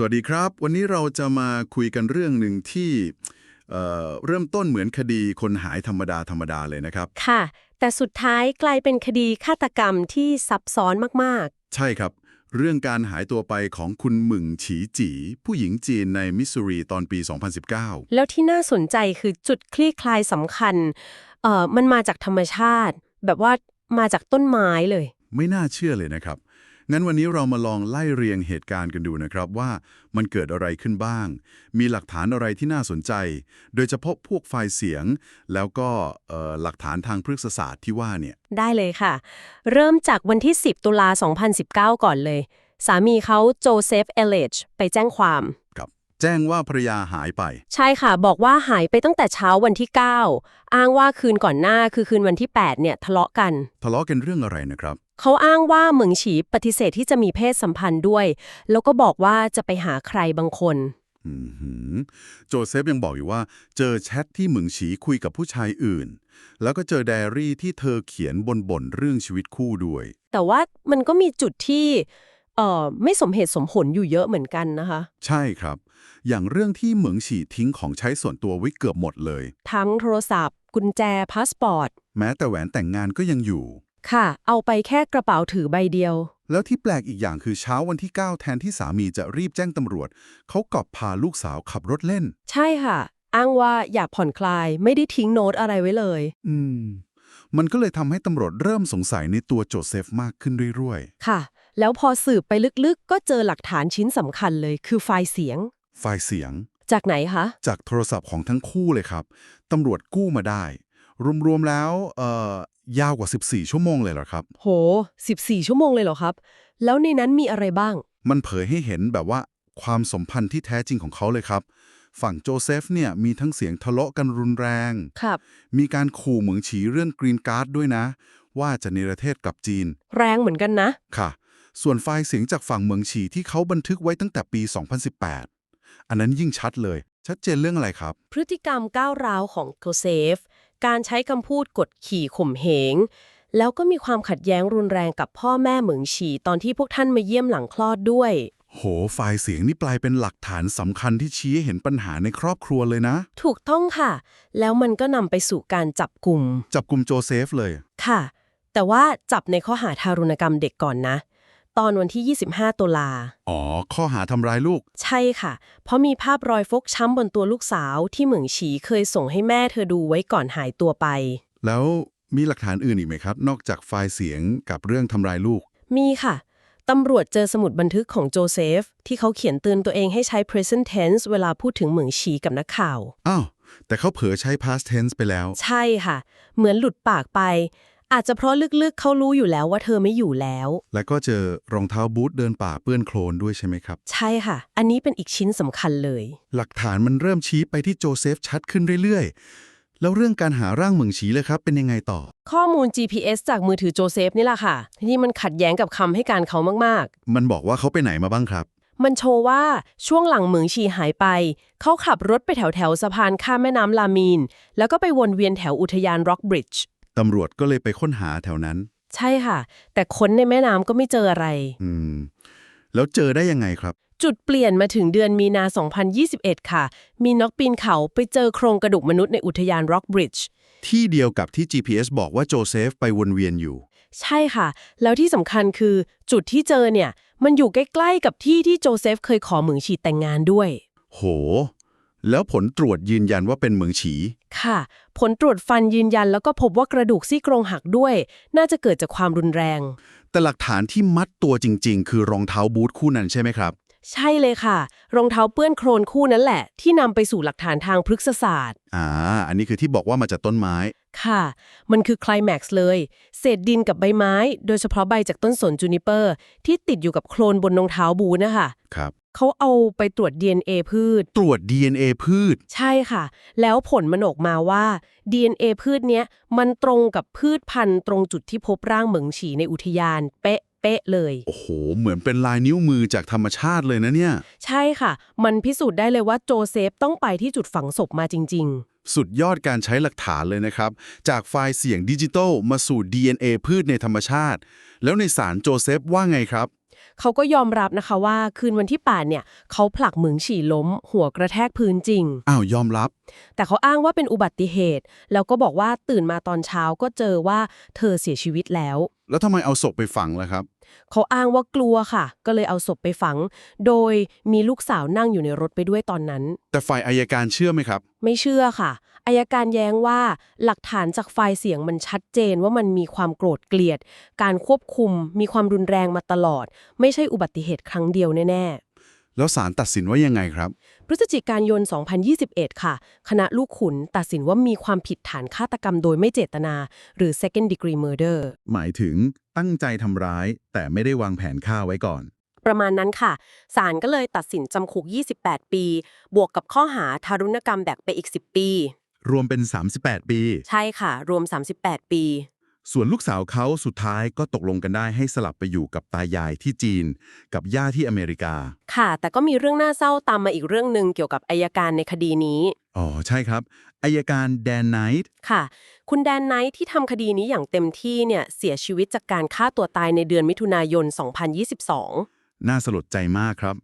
สวัสดีครับ วันนี้เราจะมาคุยกันเรื่องหนึ่งที่เอ่อเริ่มต้นเหมือนคดีคนหายธรรมดาธรรมดาเลยนะครับ ค่ะ แต่สุดท้ายกลายเป็นคดีฆาตกรรมที่ซับซ้อนมากใช่ครับ เรื่องการหายตัวไปของคุณหมึงฉีจี ผู้หญิงจีนในมิสซูรีตอนปี 2019ๆแล้วที่น่าสนใจคือจุดคลี่คลายสำคัญเอ่อมันมาจากธรรมชาติ แบบว่ามาจากต้นไม้เลย ไม่น่าเชื่อเลยนะครับ งั้นวันนี้เรามาลองไล่เรียงเหตุการณ์กันดูนะครับว่ามันเกิดอะไรขึ้นบ้าง มีหลักฐานอะไรที่น่าสนใจ โดยเฉพาะพวกไฟล์เสียง แล้วก็หลักฐานทางพฤกษศาสตร์ที่ว่าเนี่ย ได้เลยค่ะ เริ่มจากวันที่ 10 ตุลา 2019 ก่อนเลย สามีเขาโจเซฟ เอเลจไปแจ้งความ แจ้งว่าภรรยาหายไป ใช่ค่ะ บอกว่าหายไปตั้งแต่เช้าวันที่ 9 อ้างว่าคืนก่อนหน้าคือคืนวันที่ 8 เนี่ยทะเลาะกัน ทะเลาะกันเรื่องอะไรนะครับ เขาอ้างว่าเหมิงฉีปฏิเสธที่จะมีเพศสัมพันธ์ด้วย แล้วก็บอกว่าจะไปหาใครบางคนอือหือโจเซฟยังบอกอยู่ว่า เจอแชทที่หมึงฉีคุยกับผู้ชายอื่น แล้วก็เจอไดอารี่ที่เธอเขียนบนบ่นเรื่องชีวิตคู่ด้วย แต่ว่ามันก็มีจุดที่ เอ่อไม่สมเหตุสมผลอยู่เยอะเหมือนกันนะคะ ใช่ครับ อย่างเรื่องที่เหมืองฉีทิ้งของใช้ส่วนตัวไว้เกือบหมดเลย ทั้งโทรศัพท์ กุญแจพาสปอร์ต แม้แต่แหวนแต่งงานก็ยังอยู่ ค่ะ เอาไปแค่กระเป๋าถือใบเดียว แล้วที่แปลกอีกอย่างคือเช้าวันที่ 9 แทนที่สามีจะรีบแจ้งตำรวจ เขากลับพาลูกสาวขับรถเล่น ใช่ค่ะ อ้างว่าอยากผ่อนคลายไม่ได้ทิ้งโน้ตอะไรไว้เลย อืม มันก็เลยทำให้ตำรวจเริ่มสงสัยในตัวโจเซฟมากขึ้นเรื่อยค่ะ แล้วพอสืบไปลึกๆ ก็เจอหลักฐานชิ้นสำคัญเลย คือไฟล์เสียงๆไฟล์เสียง จากไหนคะ จากโทรศัพท์ของทั้งคู่เลยครับตำรวจกู้มาได้ รวมๆแล้วเอ่อยาวกว่า 14 ชั่วโมงเลยเหรอครับ โห 14 ชั่วโมงเลยเหรอครับ แล้วในนั้นมีอะไรบ้าง มันเผยให้เห็นแบบว่าความสมพันธ์ที่แท้จริงของเขาเลยครับ ฝั่งโจเซฟเนี่ยมีทั้งเสียงทะเลาะกันรุนแรง ครับ มีการขู่เหมืองฉีเรื่องกรีนการ์ดด้วยนะ ว่าจะเนรเทศกลับจีน แรงเหมือนกันนะ ค่ะ ส่วนไฟล์เสียงจากฝั่งเหมืองฉีที่เขาบันทึกไว้ตั้งแต่ปี 2018 อันนั้นยิ่งชัดเลย ชัดเจนเรื่องอะไรครับ พฤติกรรมก้าวร้าวของโกเซฟ การใช้คำพูดกดขี่ข่มเหง แล้วก็มีความขัดแย้งรุนแรงกับพ่อแม่เหมืองฉีตอนที่พวกท่านมาเยี่ยมหลังคลอดด้วย โห ไฟล์เสียงนี่กลายเป็นหลักฐานสำคัญที่ชี้ให้เห็นปัญหาในครอบครัวเลยนะ ถูกต้องค่ะ แล้วมันก็นำไปสู่การจับกลุ่ม จับกลุ่มโจเซฟเลย ค่ะ แต่ว่าจับในข้อหาทารุณกรรมเด็กก่อนนะ ตอนวันที่ 25 ตุลา อ๋อ ข้อหาทำร้ายลูก ใช่ค่ะ เพราะมีภาพรอยฟกช้ำบนตัวลูกสาวที่เหมืองฉีเคยส่งให้แม่เธอดูไว้ก่อนหายตัวไป แล้วมีหลักฐานอื่นอีกไหมครับ นอกจากไฟล์เสียงกับเรื่องทำร้ายลูก มีค่ะ ตำรวจเจอสมุดบันทึกของโจเซฟ ที่เขาเขียนเตือนตัวเองให้ใช้ present tense เวลาพูดถึงเหมืองฉีกับนักข่าว อ้าว แต่เขาเผลอใช้ past tense ไปแล้ว ใช่ค่ะ เหมือนหลุดปากไป อาจจะเพราะลึกๆเขารู้อยู่แล้วว่าเธอไม่อยู่แล้ว แล้วก็เจอรองเท้าบูทเดินป่าเปื้อนโคลนด้วยใช่ไหมครับ ใช่ค่ะ อันนี้เป็นอีกชิ้นสำคัญเลย หลักฐานมันเริ่มชี้ไปที่โจเซฟชัดขึ้นเรื่อยๆ แล้วเรื่องการหาร่างเหมืองฉีเลยครับ เป็นยังไงต่อ ข้อมูล GPS จากมือถือโจเซฟนี่แหละค่ะ ที่มันขัดแย้งกับคำให้การเขามากมันบอกว่าเขาไปไหนมาบ้างครับๆมันโชว์ว่าช่วงหลังเหมืองฉีหายไป เขาขับรถไปแถวแถวๆสะพานข้ามแม่น้ำลามีน แล้วก็ไปวนเวียนแถวอุทยานร็อกบริดจ์ ตำรวจก็เลยไปค้นหาแถวนั้น ใช่ค่ะ แต่ค้นในแม่น้ำก็ไม่เจออะไร อืม แล้วเจอได้ยังไงครับ จุดเปลี่ยนมาถึงเดือนมีนา 2021 ค่ะ มีนักปีนเขาไปเจอโครงกระดูกมนุษย์ในอุทยานร็อกบริดจ์ที่เดียวกับที่ GPS บอกว่าโจเซฟไปวนเวียนอยู่ ใช่ค่ะ แล้วที่สำคัญคือจุดที่เจอเนี่ย มันอยู่ใกล้ๆกับที่ที่โจเซฟเคยขอเหมืองฉีแต่งงานด้วย โห แล้วผลตรวจยืนยันว่าเป็นเหมืองฉี ค่ะ ผลตรวจฟันยืนยันแล้วก็พบว่ากระดูกซี่โครงหักด้วย น่าจะเกิดจากความรุนแรง แต่หลักฐานที่มัดตัวจริง ๆ คือรองเท้าบูทคู่นั้นใช่ไหมครับ ใช่เลยค่ะ รองเท้าเปื้อนโครนคู่นั้นแหละ ที่นำไปสู่หลักฐานทางพฤกษศาสตร์ อ่า อันนี้คือที่บอกว่ามาจากต้นไม้ ค่ะ มันคือไคลแม็กซ์เลย เศษดินกับใบไม้ โดยเฉพาะใบจากต้นสนจูนิเปอร์ ที่ติดอยู่กับโคลนบนรองเท้าบูทนะคะ ครับเขาเอาไปตรวจ DNA พืช ตรวจ DNA พืช ใช่ค่ะ แล้วผลมันออกมาว่า DNA พืชเนี้ยมันตรงกับพืชพันธุ์ตรงจุดที่พบร่างเหมืองฉีในอุทยาน เป๊ะเป๊ะเลย โอ้โห เหมือนเป็นลายนิ้วมือจากธรรมชาติเลยนะเนี่ย ใช่ค่ะ มันพิสูจน์ได้เลยว่าโจเซฟต้องไปที่จุดฝังศพมาจริงสุดยอดการใช้หลักฐานเลยนะครับ จากไฟล์เสียงดิจิทัลมาสู่ DNA พืชในธรรมชาติ แล้วในสารโจเซฟว่าไงครับ เขาก็ยอมรับนะคะว่าคืนวันที่8เนี่ยเขาผลักเหมืองฉี่ล้ม หัวกระแทกพื้นจริง อ้าวยอมรับ แต่เขาอ้างว่าเป็นอุบัติเหตุ แล้วก็บอกว่าตื่นมาตอนเช้าก็เจอว่าเธอเสียชีวิตแล้ว แล้วทำไมเอาศพไปฝังล่ะครับ เขาอ้างว่ากลัวค่ะ ก็เลยเอาศพไปฝัง โดยมีลูกสาวนั่งอยู่ในรถไปด้วยตอนนั้น แต่ฝ่ายอายการเชื่อไหมครับ ไม่เชื่อค่ะ อายการแย้งว่าหลักฐานจากไฟล์เสียงมันชัดเจนว่ามันมีความโกรธเกลียด การควบคุมมีความรุนแรงมาตลอด ไม่ใช่อุบัติเหตุครั้งเดียวแน่แล้วศาลตัดสินว่ายังไงครับๆพฤศจิกายน 2021 ค่ะ คณะลูกขุนตัดสินว่ามีความผิดฐานฆาตกรรมโดยไม่เจตนา หรือ second degree murder หมายถึงตั้งใจทำร้าย แต่ไม่ได้วางแผนฆ่าไว้ก่อนประมาณนั้นค่ะ ศาลก็เลยตัดสินจำคุก 28 ปี บวกกับข้อหาทารุณกรรมแบกไปอีก 10 ปี รวมเป็น 38 ปี ใช่ค่ะ รวม 38 ปี ส่วนลูกสาวเขาสุดท้ายก็ตกลงกันได้ให้สลับไปอยู่กับตายายที่จีน กับย่าที่อเมริกา ค่ะ แต่ก็มีเรื่องน่าเศร้าตามมาอีกเรื่องหนึ่งเกี่ยวกับอายการในคดีนี้ อ๋อ ใช่ครับอายการแดนไนท์ค่ะ คุณแดนไนท์ที่ทำคดีนี้อย่างเต็มที่เนี่ยเสียชีวิตจากการฆ่าตัวตายในเดือนมิถุนายน 2022 น่าสลดใจมากครับ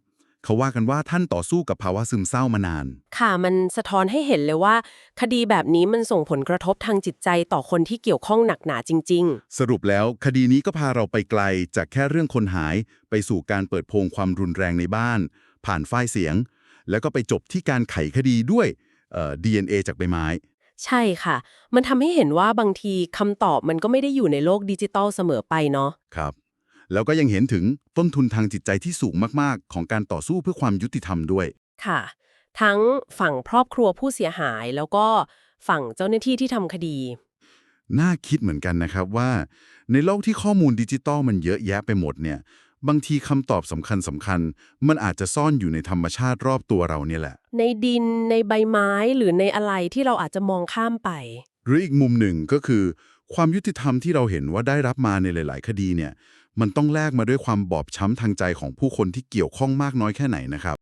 เขาว่ากันว่าท่านต่อสู้กับภาวะซึมเศร้ามานาน ค่ะมันสะท้อนให้เห็นเลยว่า คดีแบบนี้มันส่งผลกระทบทางจิตใจต่อคนที่เกี่ยวข้องหนักหนาจริง สรุปแล้วคดีนี้ก็พาเราไปไกลจากแค่เรื่องคนหาย ไปสู่การเปิดโปงความรุนแรงในบ้าน ผ่านฝ้ายเสียง แล้วก็ไปจบที่การไขคดีด้วยเอ่อ DNA จากใบไม้ ๆ ใช่ค่ะ มันทำให้เห็นว่าบางทีคำตอบมันก็ไม่ได้อยู่ในโลกดิจิตอลเสมอไปเนาะ ครับ แล้วก็ยังเห็นถึงต้นทุนทางจิตใจที่สูงมากๆ ของการต่อสู้เพื่อความยุติธรรมด้วย ค่ะ ทั้งฝั่งครอบครัวผู้เสียหายแล้วก็ฝั่งเจ้าหน้าที่ที่ทำคดี น่าคิดเหมือนกันนะครับว่า ในโลกที่ข้อมูลดิจิตอลมันเยอะแยะไปหมดเนี่ย บางทีคำตอบสำคัญสำคัญๆมันอาจจะซ่อนอยู่ในธรรมชาติรอบตัวเราเนี่ยแหละ ในดินในใบไม้หรือในอะไรที่เราอาจจะมองข้ามไป หรืออีกมุมหนึ่งก็คือ ความยุติธรรมที่เราเห็นว่าได้รับมาในหลาย ๆ คดีเนี่ย มันต้องแลกมาด้วยความบอบช้ำทางใจของผู้คนที่เกี่ยวข้องมากน้อยแค่ไหนนะครับ